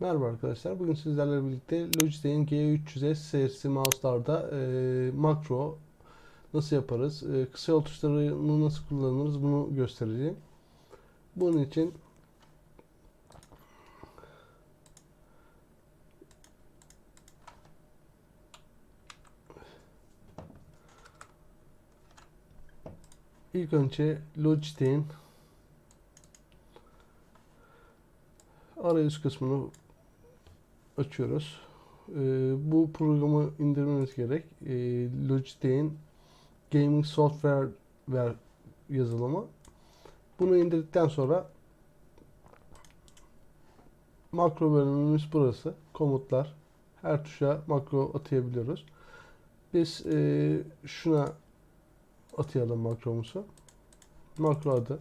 Merhaba arkadaşlar. Bugün sizlerle birlikte Logitech'in G300S serisi mouse'larda e, makro nasıl yaparız, e, kısa yol tuşlarını nasıl kullanırız bunu göstereceğim. Bunun için ilk önce Logitech'in arayüz kısmını açıyoruz. Ee, bu programı indirmeniz gerek. Ee, Logitech'in Gaming Software ver yazılımı. Bunu indirdikten sonra makro bölümümüz burası. Komutlar. Her tuşa makro atayabiliyoruz. Biz e, şuna atayalım makromuzu. Makro adı.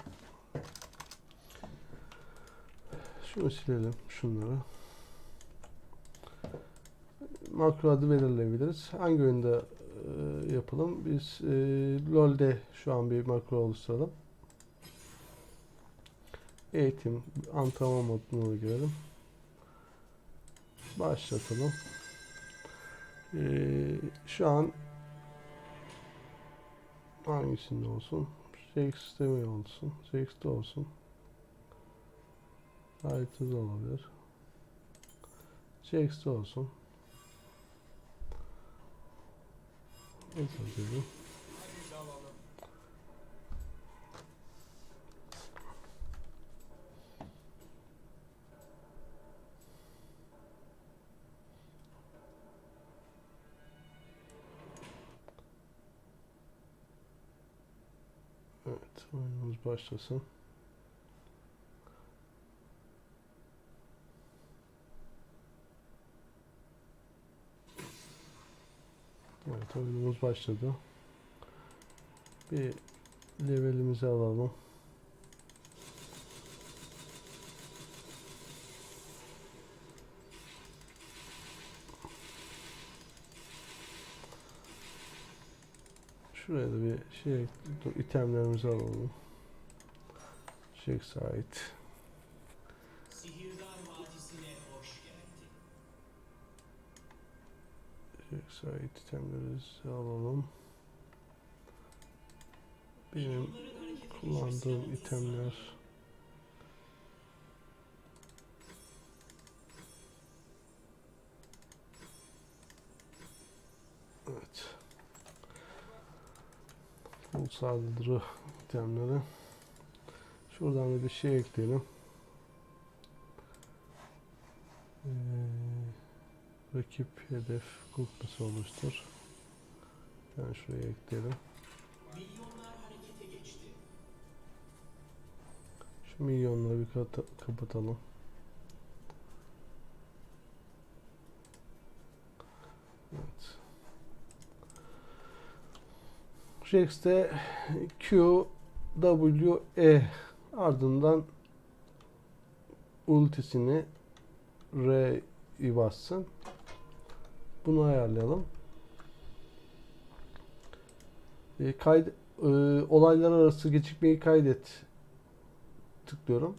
Şunu silelim. Şunları. Makro adı belirleyebiliriz. Hangi oyunda e, yapalım? Biz e, LoL'de şu an bir makro oluşturalım. Eğitim, antrenman moduna girelim. Başlatalım. E, şu an hangisinde olsun? Şey sistemi olsun. CX'de olsun. Da olabilir. CX'de olsun. Enter diyelim. Evet, oyunumuz başlasın. Evet, oyunumuz başladı. Bir levelimizi alalım. Şuraya da bir şey itemlerimizi alalım. Şey site. Site itemlerimizi alalım. Benim kullandığım itemler Evet. Full saldırı itemleri. Şuradan da bir şey ekleyelim. Ee, rakip hedef kuklası oluştur. Yani şuraya ekleyelim. Şu milyonları bir kapatalım. Evet. Rex'te Q, W, E ardından ultisini R'yi bassın. Bunu ayarlayalım. E, kayd, e, olaylar arası gecikmeyi kaydet tıklıyorum.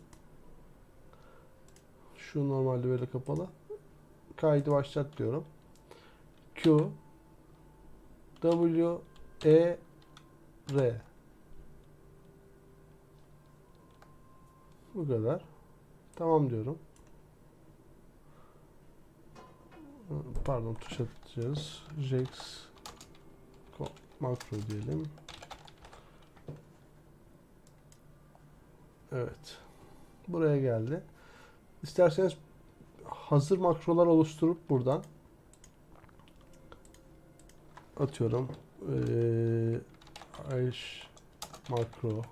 Şu normalde böyle kapalı. Kaydı başlat diyorum. Q W E R Bu kadar. Tamam diyorum. Pardon tuş atacağız. Ko- makro diyelim. Evet. Buraya geldi. İsterseniz hazır makrolar oluşturup buradan atıyorum. Ee, Aish makro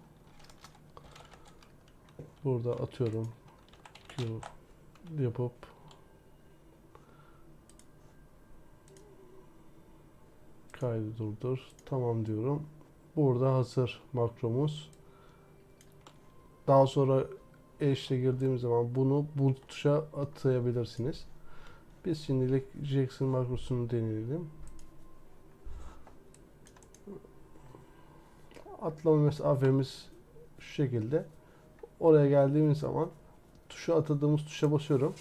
burada atıyorum. Q yapıp kaydı durdur. Tamam diyorum. Burada hazır makromuz. Daha sonra eşle girdiğimiz zaman bunu bu atayabilirsiniz. Biz şimdilik Jackson makrosunu deneyelim. Atlama mesafemiz şu şekilde. Oraya geldiğimiz zaman tuşa atadığımız tuşa basıyorum.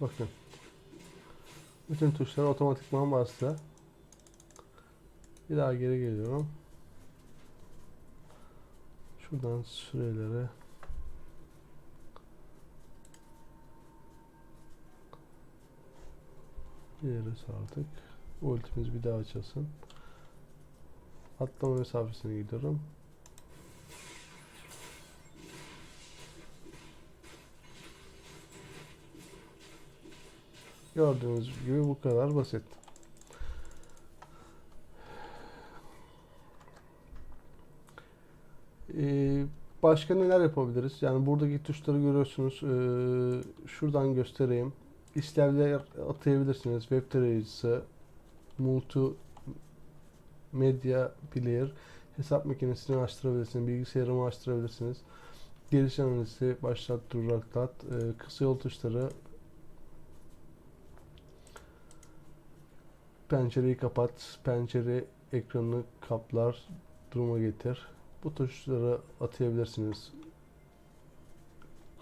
Bakın. Bütün tuşlar otomatikman bastı. Bir daha geri geliyorum. Şuradan sürelere ileri sardık. Ultimiz bir daha açılsın. Atlama mesafesine gidiyorum. Gördüğünüz gibi bu kadar basit. Ee, başka neler yapabiliriz? Yani buradaki tuşları görüyorsunuz. Ee, şuradan göstereyim. İşlevler atayabilirsiniz. Web tarayıcısı, multi medya player, hesap makinesini açtırabilirsiniz, bilgisayarımı açtırabilirsiniz. Giriş analizi, başlat, duraklat, e, kısa yol tuşları, pencereyi kapat, pencere ekranını kaplar, duruma getir. Bu tuşları atayabilirsiniz.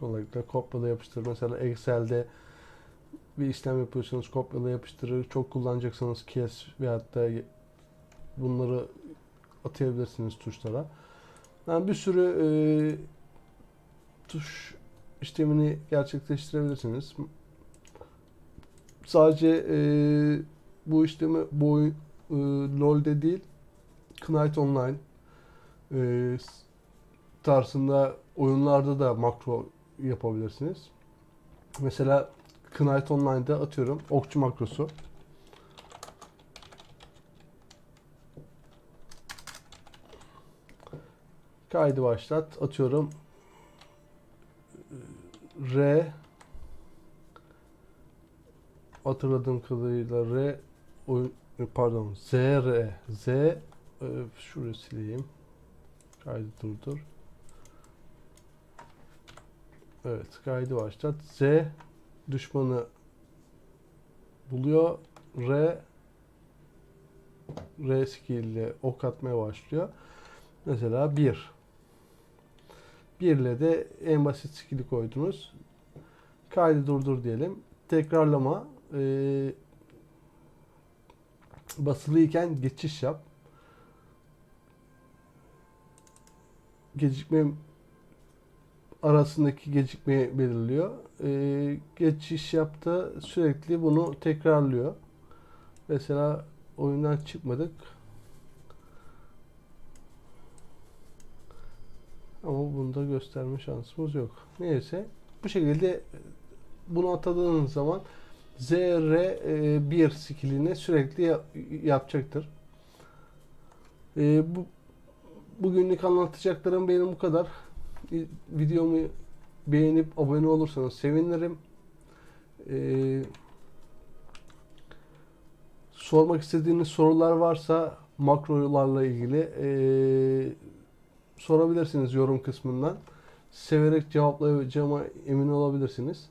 Kolaylıkla kopyala yapıştır. Mesela Excel'de bir işlem yapıyorsanız kopyala yapıştırır. Çok kullanacaksanız kes veyahut da bunları atayabilirsiniz tuşlara. Yani bir sürü e, tuş işlemini gerçekleştirebilirsiniz. Sadece e, bu işlemi bu oyun, e, LoL'de değil Knight Online e, tarzında oyunlarda da makro yapabilirsiniz. Mesela Knight Online'da atıyorum okçu makrosu. Kaydı başlat. Atıyorum R hatırladığım kadarıyla R oyun pardon Z R Z e, şurayı sileyim. Kaydı durdur. Evet, kaydı başlat. Z düşmanı buluyor. R R skill ile ok atmaya başlıyor. Mesela 1. 1 ile de en basit skill'i koydunuz. Kaydı durdur diyelim. Tekrarlama ee, basılıyken geçiş yap. Gecikme arasındaki gecikmeyi belirliyor. Ee, geçiş yaptı sürekli bunu tekrarlıyor. Mesela oyundan çıkmadık. Ama bunu da gösterme şansımız yok. Neyse bu şekilde bunu atadığınız zaman ZR1 skillini sürekli ya- yapacaktır. Ee, bu bugünlük anlatacaklarım benim bu kadar. Videomu beğenip abone olursanız sevinirim. Ee, sormak istediğiniz sorular varsa makrolarla ilgili ee, sorabilirsiniz yorum kısmından. Severek cevaplayacağıma emin olabilirsiniz.